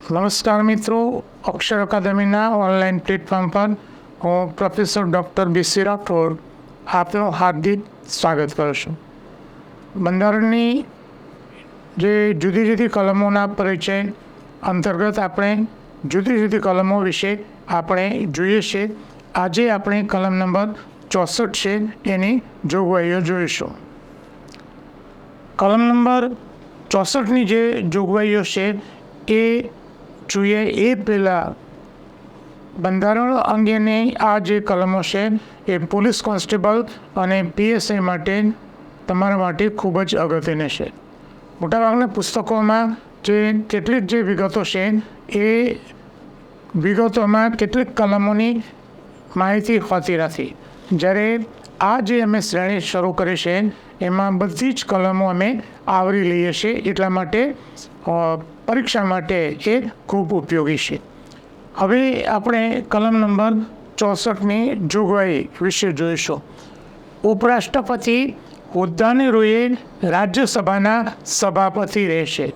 નમસ્કાર મિત્રો, અક્ષર અકાદમીના online platform પર હું પ્રોફેસર ડૉક્ટર બીસી રાઠોડ આપનું હાર્દિક સ્વાગત કરું છું. બંધારણની જે જુદી જુદી કલમોના પરિચય અંતર્ગત આપણે જુદી જુદી કલમો વિશે આપણે જોઈએ છીએ આજે આપણે કલમ નંબર ચોસઠ છે એની જોગવાઈઓ જોઈશું. કલમ નંબર ચોસઠની જે જોગવાઈઓ છે એ જોઈએ એ પહેલાં બંધારણ અંગેની આ જે કલમો છે એ પોલીસ કોન્સ્ટેબલ અને પીએસઆઈ માટે તમારા માટે ખૂબ જ અગત્યની છે. મોટાભાગના પુસ્તકોમાં જે કેટલીક જે વિગતો છે એ વિગતોમાં કેટલીક કલમોની માહિતી હોતી નથી. જ્યારે આ જે અમે શ્રેણી શરૂ કરી છે, એમાં બધી જ કલમો અમે આવરી લઈએ છીએ, એટલા માટે પરીક્ષા માટે એ ખૂબ ઉપયોગી છે. હવે આપણે કલમ નંબર ચોસઠની જોગવાઈ વિશે જોઈશું. ઉપરાષ્ટ્રપતિ હોદ્દાની રૂએ રાજ્યસભાના સભાપતિ રહેશે.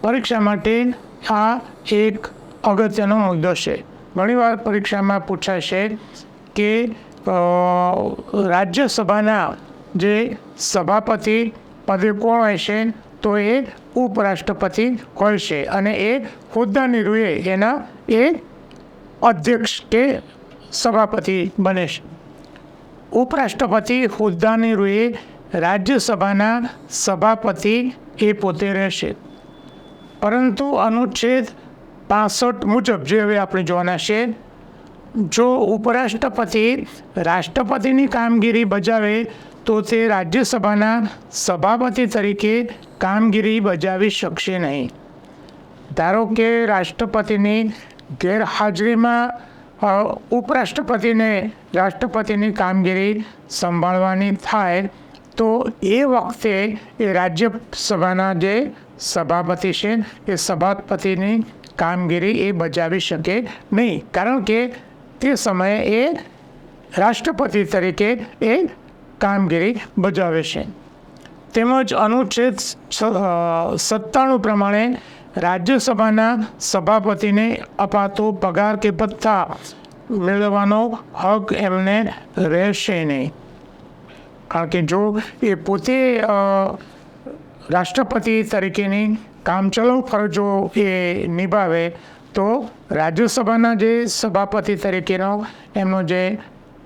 પરીક્ષા માટે આ એક અગત્યનો મુદ્દો છે. ઘણીવાર પરીક્ષામાં પૂછાય છે કે રાજ્યસભાના જે સભાપતિ પદે કોણ હશે તો એ ઉપરાષ્ટ્રપતિ હોય છે. અને એ હોદ્દાની રૂએ એના એ અધ્યક્ષ કે સભાપતિ બને છે. ઉપરાષ્ટ્રપતિ હોદ્દાની રૂએ રાજ્યસભાના સભાપતિ એ પોતે રહેશે. પરંતુ અનુચ્છેદ પાસઠ મુજબ જે હવે આપણે જોવાના છે જો ઉપરાષ્ટ્રપતિ રાષ્ટ્રપતિની કામગીરી બજાવે, તો તે રાજ્યસભાના સભાપતિ તરીકે કામગીરી બજાવી શકશે નહીં. ધારો કે રાષ્ટ્રપતિની ગેરહાજરીમાં ઉપરાષ્ટ્રપતિને રાષ્ટ્રપતિની કામગીરી સંભાળવાની થાય, તો એ વખતે એ રાજ્યસભાના જે સભાપતિ છે, એ સભાપતિની કામગીરી એ બજાવી શકે નહીં. કારણ કે તે સમયે એ રાષ્ટ્રપતિ તરીકે એ કામગીરી બજાવે છે. તેમજ અનુચ્છેદ સત્તાણું પ્રમાણે રાજ્યસભાના સભાપતિને અપાતો પગાર કે ભથ્થા મેળવવાનો હક એમને રહેશે નહીં. કારણ કે જો એ પોતે રાષ્ટ્રપતિ તરીકેની કામચલાઉ ફરજો એ નિભાવે તો રાજ્યસભાના જે સભાપતિ તરીકેનો એમનો જે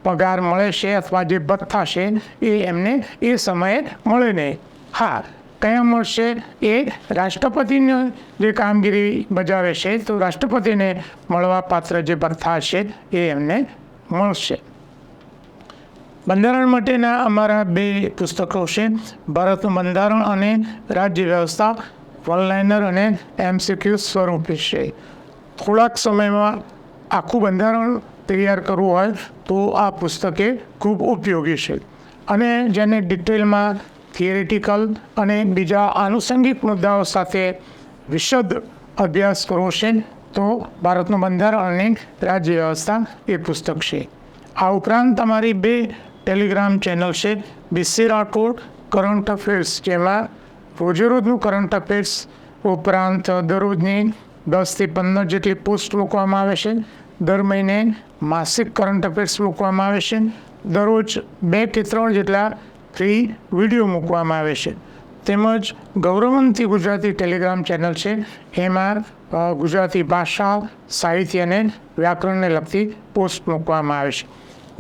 પગાર મળે છે અથવા જે ભથ્થા છે, એ એમને એ સમયે મળે નહીં. હા, કયા મળશે એ રાષ્ટ્રપતિને જે કામગીરી બજાવે છે, તો રાષ્ટ્રપતિને મળવા પાત્ર જે ભથ્થા છે, એ એમને મળશે. બંધારણ માટેના અમારા બે પુસ્તકો છે ભારતનું બંધારણ અને રાજ્ય વ્યવસ્થા, વનલાઇનર અને એમસીક્યુ સ્વરૂપે છે. થોડાક સમયમાં આખું બંધારણ તૈયાર કરવું હોય તો આ પુસ્તકે ખૂબ ઉપયોગી છે. અને જેને ડિટેલમાં થિયરિટિકલ અને બીજા આનુષંગિક મુદ્દાઓ સાથે વિશદ અભ્યાસ કરવો છે, તો ભારતનું બંધારણ અને રાજ્ય વ્યવસ્થા એ પુસ્તક છે. આ ઉપરાંત તમારી બે ટેલિગ્રામ ચેનલ છે બીસી રાઠોડ કરંટ અફેર્સ જેમાં રોજેરોજનું કરંટ અફેર્સ ઉપરાંત દરરોજની દસથી પંદર જેટલી પોસ્ટ મૂકવામાં આવે છે. દર મહિને માસિક કરંટ અફેર્સ મૂકવામાં આવે છે. દરરોજ બે કે ત્રણ જેટલા ફ્રી વીડિયો મૂકવામાં આવે છે. તેમજ ગૌરવંતી ગુજરાતી ટેલિગ્રામ ચેનલ છે. એમાં ગુજરાતી ભાષા, સાહિત્ય અને વ્યાકરણને લગતી પોસ્ટ મૂકવામાં આવે છે.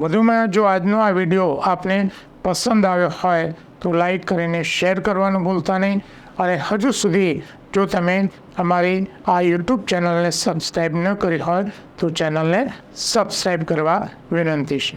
વધુમાં જો આજનો આ વીડિયો આપને પસંદ આવ્યો હોય તો લાઈક કરીને શેર કરવાનું ભૂલતા નહીં. અને હજુ સુધી જો તમે અમારી આ યુટ્યુબ ચેનલને સબસ્ક્રાઈબ ન કરી હોય, તો ચેનલને સબસ્ક્રાઈબ કરવા વિનંતી છે.